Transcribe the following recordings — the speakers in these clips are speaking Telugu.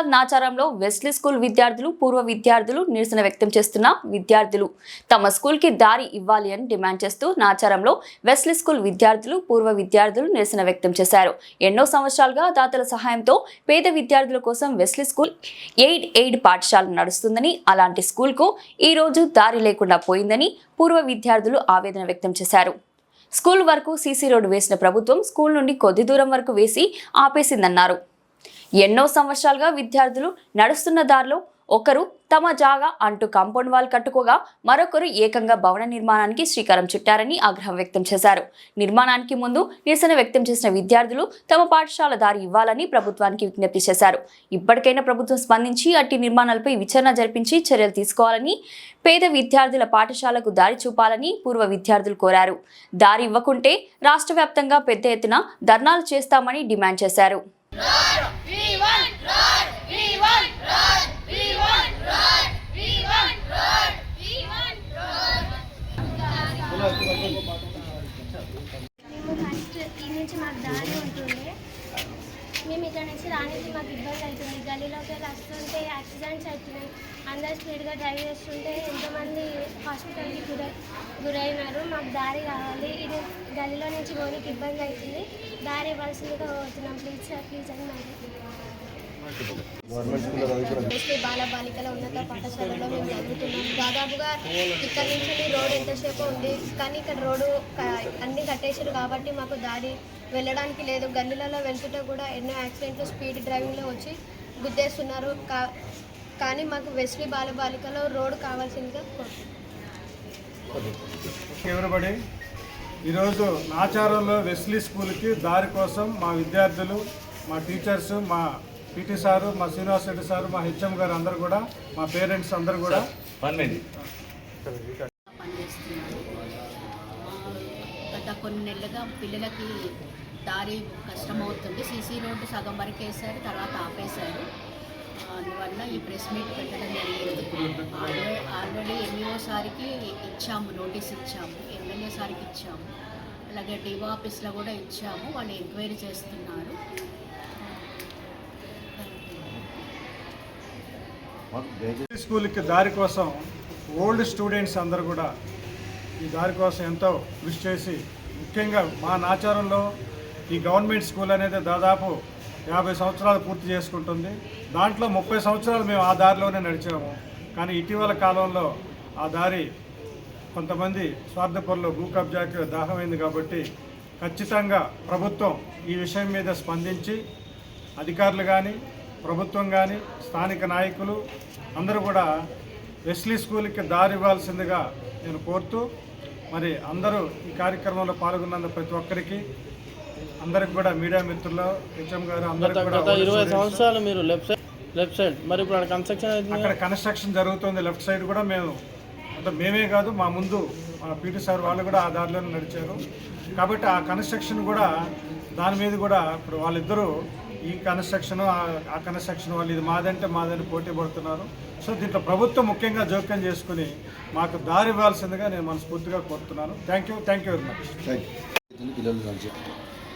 హైదరాబాద్ నాచారంలో వెస్లీ స్కూల్ విద్యార్థులు పూర్వ విద్యార్థులు నిరసన వ్యక్తం చేస్తున్న విద్యార్థులు. తమ స్కూల్కి దారి ఇవ్వాలి అని డిమాండ్ చేస్తూ నాచారంలో వెస్లీ స్కూల్ విద్యార్థులు పూర్వ విద్యార్థులు నిరసన వ్యక్తం చేశారు. ఎన్నో సంవత్సరాలుగా దాతల సహాయంతో పేద విద్యార్థుల కోసం వెస్లీ స్కూల్ ఎయిడ్ ఎయిడ్ పాఠశాల నడుస్తుందని అలాంటి స్కూల్కు ఈ రోజు దారి లేకుండా పోయిందని పూర్వ విద్యార్థులు ఆవేదన వ్యక్తం చేశారు. స్కూల్ వరకు సీసీ రోడ్డు వేసిన ప్రభుత్వం స్కూల్ నుండి కొద్ది దూరం వరకు వేసి ఆపేసిందన్నారు. ఎన్నో సంవత్సరాలుగా విద్యార్థులు నడుస్తున్న దారిలో ఒకరు తమ జాగా అంటూ కాంపౌండ్ వాల్ కట్టుకోగా మరొకరు ఏకంగా భవన నిర్మాణానికి శ్రీకారం చుట్టారని ఆగ్రహం వ్యక్తం చేశారు. నిర్మాణానికి ముందు నిరసన వ్యక్తం చేసిన విద్యార్థులు తమ పాఠశాల దారి ఇవ్వాలని ప్రభుత్వానికి విజ్ఞప్తి చేశారు. ఇప్పటికైనా ప్రభుత్వం స్పందించి అట్టి నిర్మాణాలపై విచారణ జరిపించి చర్యలు తీసుకోవాలని పేద విద్యార్థుల పాఠశాలకు దారి చూపాలని పూర్వ విద్యార్థులు కోరారు. దారి ఇవ్వకుంటే రాష్ట్ర వ్యాప్తంగా పెద్ద ఎత్తున ధర్నాలు చేస్తామని డిమాండ్ చేశారు. మేము ఫస్ట్ ఈ నుంచి మాకు దారి ఉంటుండే. మేము ఇక్కడ నుంచి రానికి మాకు ఇబ్బంది అవుతుంది. గలీలోకి వస్తుంటే యాక్సిడెంట్స్ అవుతున్నాయి. అందరు స్పీడ్గా డ్రైవ్ చేస్తుంటే ఎంతోమంది హాస్పిటల్కి గురై గురైనారు. మాకు దారి కావాలి ఇది గలీలో నుంచి పోనీకి ఇబ్బంది అవుతుంది. దారి ఇవ్వాల్సిందిగా పోతున్నాం ప్లీజ్ సార్ ప్లీజ్ అని మాట్లాడుతున్నాం మోస్ట్లీ బాల బాలికల ఉన్నత పాఠశాలలో మేము చదువుతున్నాం దాదాపుగా ఇక్కడ నుంచి రోడ్ ఎంతసేపు ఉంది కానీ ఇక్కడ రోడ్డు అన్ని కట్టేశారు కాబట్టి మాకు దారి వెళ్ళడానికి లేదు. గల్లీలలో వెళ్తుంటే కూడా ఎన్నో యాక్సిడెంట్లు స్పీడ్ డ్రైవింగ్లో వచ్చి గుద్దేస్తున్నారు. కా కానీ మాకు వెస్లీ బాల బాలికలో కావాల్సిందిగా కోరుతున్నాం. ఈరోజు నాచారంలో వెస్లీ స్కూల్కి దారి కోసం మా విద్యార్థులు మా టీచర్స్ మా పీటీ సారు మా శ్రీనివాస్ రెడ్డి సారు మా హెచ్ఎం గారు అందరు కూడా మా పేరెంట్స్ అందరు కూడా. గత కొన్ని నెలలుగా పిల్లలకి దారి కష్టమవుతుంది. సీసీ రోడ్డు సగం వరకు వేశారు తర్వాత ఆపేశారు. అందువల్ల ఈ ప్రెస్ మీట్ పెట్టడం జరిగింది. ఆల్రెడీ ఆల్రెడీ ఎంఈఓ సారికి ఇచ్చాము నోటీస్ ఇచ్చాము ఎమ్మెల్యే సారికి ఇచ్చాము. అలాగే డివో ఆఫీస్లో కూడా ఇచ్చాము. వాళ్ళు ఎంక్వైరీ చేస్తున్నారు. స్కూల్కి దారి కోసం ఓల్డ్ స్టూడెంట్స్ అందరు కూడా ఈ దారి కోసం ఎంతో కృషి చేసి ముఖ్యంగా మా నాచారంలో ఈ గవర్నమెంట్ స్కూల్ అనేది దాదాపు యాభై సంవత్సరాలు పూర్తి చేసుకుంటుంది. దాంట్లో ముప్పై సంవత్సరాలు మేము ఆ దారిలోనే నడిచాము. కానీ ఇటీవల కాలంలో ఆ దారి కొంతమంది స్వార్థపరులు భూ కబ్జాకి దాహమైంది కాబట్టి ఖచ్చితంగా ప్రభుత్వం ఈ విషయం మీద స్పందించి అధికారులు కానీ ప్రభుత్వం కానీ స్థానిక నాయకులు అందరూ కూడా వెస్లీ స్కూల్కి దారి ఇవ్వాల్సిందిగా నేను కోరుతూ మరి అందరూ ఈ కార్యక్రమంలో పాల్గొన్నందుకు ప్రతి ఒక్కరికి అందరికి కూడా మీడియా మిత్రులు హెచ్ఎం గారు అందరికి కూడా ఇరవై సంవత్సరాలు మీరు లెఫ్ట్ సైడ్ లెఫ్ట్ సైడ్ మరి ఇప్పుడు అక్కడ కన్స్ట్రక్షన్ అక్కడ కన్స్ట్రక్షన్ జరుగుతుంది లెఫ్ట్ సైడ్ కూడా మేము అంటే మేమే కాదు మా ముందు మా పీటీ సార్ వాళ్ళు కూడా ఆ దారిలోనే నడిచారు. కాబట్టి ఆ కన్స్ట్రక్షన్ కూడా దాని మీద కూడా ఇప్పుడు వాళ్ళిద్దరూ ఈ కన్స్ట్రక్షన్ ఆ కన్స్ట్రక్షన్ వాళ్ళు ఇది మాదంటే మాదని పోటీ పడుతున్నారు. సో దీంట్లో ప్రభుత్వం ముఖ్యంగా జోక్యం చేసుకుని మాకు దారి ఇవ్వాల్సిందిగా నేను మనస్ఫూర్తిగా కోరుతున్నాను. Thank you thank you very much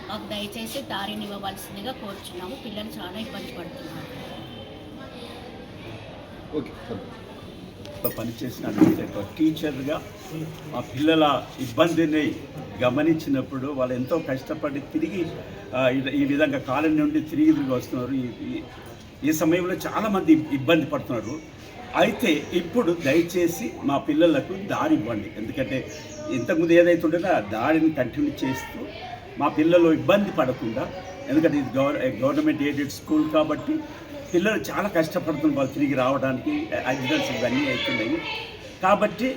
మాకు దయచేసి దారిని ఇవ్వవలసిందిగా కోరుచున్నాము. పిల్లలు చాలా ఇబ్బంది పడుతున్నారు. పనిచేసినటువంటి ఒక టీచర్గా మా పిల్లల ఇబ్బందిని గమనించినప్పుడు వాళ్ళు ఎంతో కష్టపడి తిరిగి ఈ- విధంగా కాలం నుండి తిరిగి తిరిగి వస్తున్నారు. ఈ- ఈ- ఈ సమయంలో చాలామంది ఇబ్బంది పడుతున్నారు. అయితే ఇప్పుడు దయచేసి మా పిల్లలకు దారి ఇవ్వండి. ఎందుకంటే ఇంతకుముందు ఏదైతే ఉండేదో ఆ దారిని కంటిన్యూ చేస్తూ మా పిల్లలు ఇబ్బంది పడకుండా ఎందుకంటే ఇది గవర్ గవర్నమెంట్ ఎయిడెడ్ స్కూల్ కాబట్టి పిల్లలు చాలా కష్టపడుతున్నారు వాళ్ళు తిరిగి రావడానికి యాక్సిడెంట్స్ ఇవన్నీ అవుతున్నాయి. కాబట్టి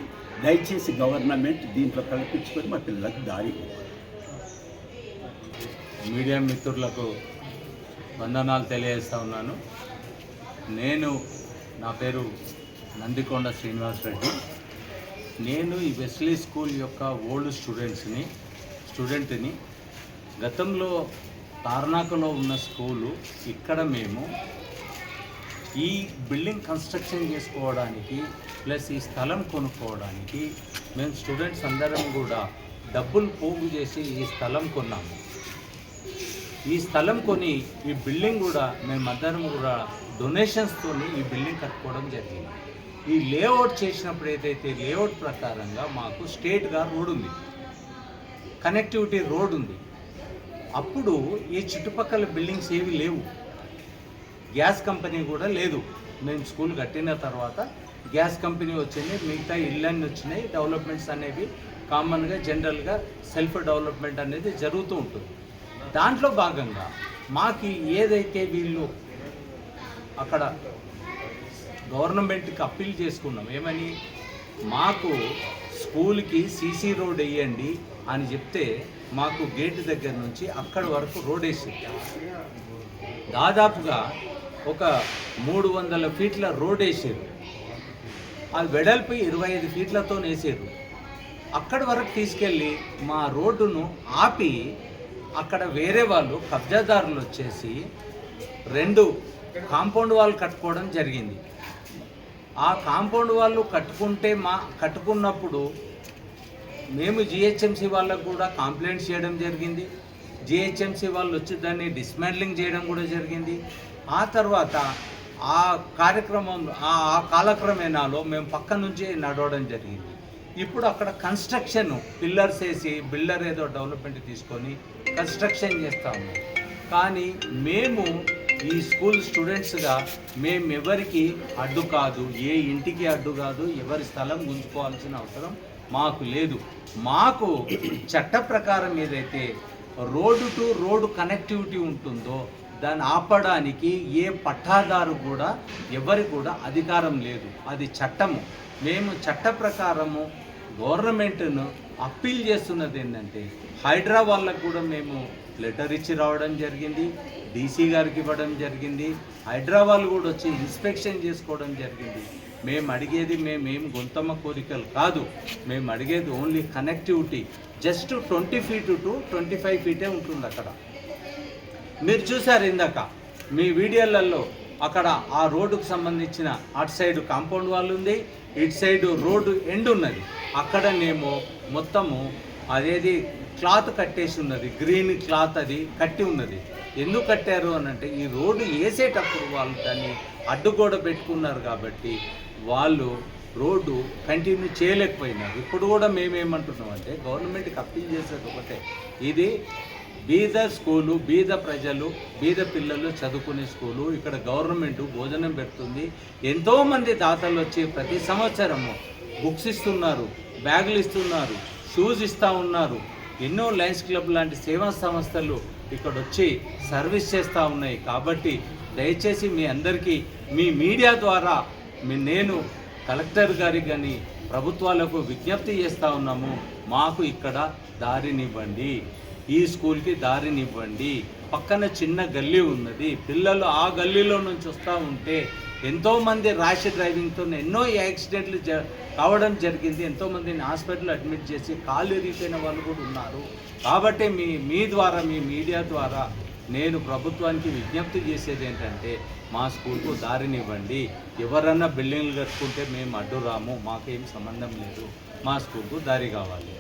దయచేసి గవర్నమెంట్ దీంట్లో కల్పించుకొని మా పిల్లలకు దారి మీడియా మిత్రులకు వందనాలు తెలియజేస్తా ఉన్నాను. నేను నా పేరు నందికొండ శ్రీనివాస్ రెడ్డి. నేను ఈ వెస్లీ స్కూల్ యొక్క ఓల్డ్ స్టూడెంట్స్ని స్టూడెంట్ని గతంలో తార్నాకలో ఉన్న స్కూలు ఇక్కడ మేము ఈ బిల్డింగ్ కన్స్ట్రక్షన్ చేసుకోవడానికి ప్లస్ ఈ స్థలం కొనుక్కోవడానికి మేము స్టూడెంట్స్ అందరం కూడా డబ్బులు పోగు చేసి ఈ స్థలం కొన్నాము. ఈ స్థలం కొని ఈ బిల్డింగ్ కూడా మేమందరం కూడా డొనేషన్స్తో ఈ బిల్డింగ్ కట్టుకోవడం జరిగింది. ఈ లేఅవుట్ చేసినప్పుడు ఏదైతే లేఅవుట్ ప్రకారంగా మాకు స్టేట్గా రోడ్ ఉంది. కనెక్టివిటీ రోడ్ ఉంది. అప్పుడు ఈ చుట్టుపక్కల బిల్డింగ్స్ ఏవి లేవు. గ్యాస్ కంపెనీ కూడా లేదు. మేము స్కూల్ కట్టిన తర్వాత గ్యాస్ కంపెనీ వచ్చింది మిగతా ఇళ్ళన్నీ వచ్చినాయి. డెవలప్మెంట్స్ అనేవి కామన్గా జనరల్గా సెల్ఫ్ డెవలప్మెంట్ అనేది జరుగుతూ ఉంటుంది. దాంట్లో భాగంగా మాకు ఏదైతే వీళ్ళు అక్కడ గవర్నమెంట్కి అప్పీల్ చేసుకున్నాం ఏమని? మాకు స్కూల్కి సీసీ రోడ్ వేయండి అని చెప్తే మాకు గేట్ దగ్గర నుంచి అక్కడి వరకు రోడ్ వేసి దాదాపుగా ఒక మూడు వందల ఫీట్ల రోడ్ వేసారు. అది వెడల్పు ఇరవై ఐదు ఫీట్లతో వేసారు. అక్కడి వరకు తీసుకెళ్ళి మా రోడ్డును ఆపి అక్కడ వేరే వాళ్ళు కబ్జాదారులు వచ్చేసి రెండు కాంపౌండ్ వాల్ కట్టుకోవడం జరిగింది. ఆ కాంపౌండ్ వాళ్ళు కట్టుకుంటే మా కట్టుకున్నప్పుడు మేము జిహెచ్ఎంసీ వాళ్ళకు కూడా కంప్లైంట్ చేయడం జరిగింది. జిహెచ్ఎంసీ వాళ్ళు వచ్చి దాన్ని డిస్మాండ్లింగ్ చేయడం కూడా జరిగింది. ఆ తర్వాత ఆ కార్యక్రమం ఆ కాలక్రమేణాలో మేము పక్క నుంచి నడవడం జరిగింది. ఇప్పుడు అక్కడ కన్స్ట్రక్షన్ పిల్లర్స్ వేసి బిల్డర్ ఏదో డెవలప్మెంట్ తీసుకొని కన్స్ట్రక్షన్ చేస్తాము ఉన్నాం. కానీ మేము ఈ స్కూల్ స్టూడెంట్స్గా మేము ఎవరికి అడ్డు కాదు ఏ ఇంటికి అడ్డు కాదు ఎవరి స్థలం ఉంచుకోవాల్సిన అవసరం మాకు లేదు. మాకు చట్ట ప్రకారం ఏదైతే రోడ్డు టు రోడ్డు కనెక్టివిటీ ఉంటుందో దాన్ని ఆపడానికి ఏ పట్టాదారు కూడా ఎవరి కూడా అధికారం లేదు. అది చట్టము. మేము చట్ట ప్రకారము గవర్నమెంట్ను అప్పీల్ చేస్తున్నది ఏంటంటే హైడ్రా వాళ్ళకు కూడా మేము లెటర్ ఇచ్చి రావడం జరిగింది డీసీ గారికి ఇవ్వడం జరిగింది హైదరాబాద్ కూడా వచ్చి ఇన్స్పెక్షన్ చేసుకోవడం జరిగింది. మేము అడిగేది మేమేం గొంతమ్మ కోరికలు కాదు. మేము అడిగేది only connectivity. Just twenty feet to twenty five ఫీటే ఉంటుంది అక్కడ మీరు చూసారు ఇందాక. మీ వీడియోలలో అక్కడ ఆ రోడ్డుకు సంబంధించిన అటు సైడ్ కాంపౌండ్ వాల్ ఉంది ఇటు సైడ్ రోడ్డు ఎండ్ ఉన్నది. అక్కడనేమో మొత్తము అదేది క్లాత్ కట్టేసి ఉన్నది గ్రీన్ క్లాత్ అది కట్టి ఉన్నది. ఎందుకు కట్టారు అని అంటే ఈ రోడ్డు వేసేటప్పుడు వాళ్ళు దాన్ని అడ్డుగోడ పెట్టుకున్నారు కాబట్టి వాళ్ళు రోడ్డు కంటిన్యూ చేయలేకపోయినారు. ఇప్పుడు కూడా మేమేమంటున్నాం అంటే గవర్నమెంట్కి అప్పీల్ చేసేది ఒకటే. ఇది బీద స్కూలు బీద ప్రజలు బీద పిల్లలు చదువుకునే స్కూలు ఇక్కడ గవర్నమెంట్ భోజనం పెడుతుంది. ఎంతోమంది దాతలు వచ్చి ప్రతి సంవత్సరము బుక్స్ ఇస్తున్నారు బ్యాగులు ఇస్తున్నారు షూస్ ఇస్తూ ఉన్నారు. ఎన్నో లయన్స్ క్లబ్ లాంటి సేవా సంస్థలు ఇక్కడ వచ్చి సర్వీస్ చేస్తూ ఉన్నాయి. కాబట్టి దయచేసి మీ అందరికీ మీ మీడియా ద్వారా మీ నేను కలెక్టర్ గారికి కానీ ప్రభుత్వాలకు విజ్ఞప్తి చేస్తూ ఉన్నాము. మాకు ఇక్కడ దారినివ్వండి. ఈ స్కూల్కి దారినివ్వండి. పక్కన చిన్న గల్లీ ఉన్నది. పిల్లలు ఆ గల్లీలో నుంచి వస్తూ ఉంటే ఎంతోమంది ర్యాష్ డ్రైవింగ్తో ఎన్నో యాక్సిడెంట్లు జ కావడం జరిగింది. ఎంతోమందిని హాస్పిటల్ అడ్మిట్ చేసి కాళ్ళు ఇరిగిపోయిన వాళ్ళు కూడా ఉన్నారు. కాబట్టి మీ మీ ద్వారా మీ మీడియా ద్వారా నేను ప్రభుత్వానికి విజ్ఞప్తి చేసేది ఏంటంటే మా స్కూల్కు దారినివ్వండి. ఎవరన్నా బిల్డింగ్లు కట్టుకుంటే మేము అడ్డు రాము మాకేం సంబంధం లేదు. మా స్కూల్కు దారి కావాలి.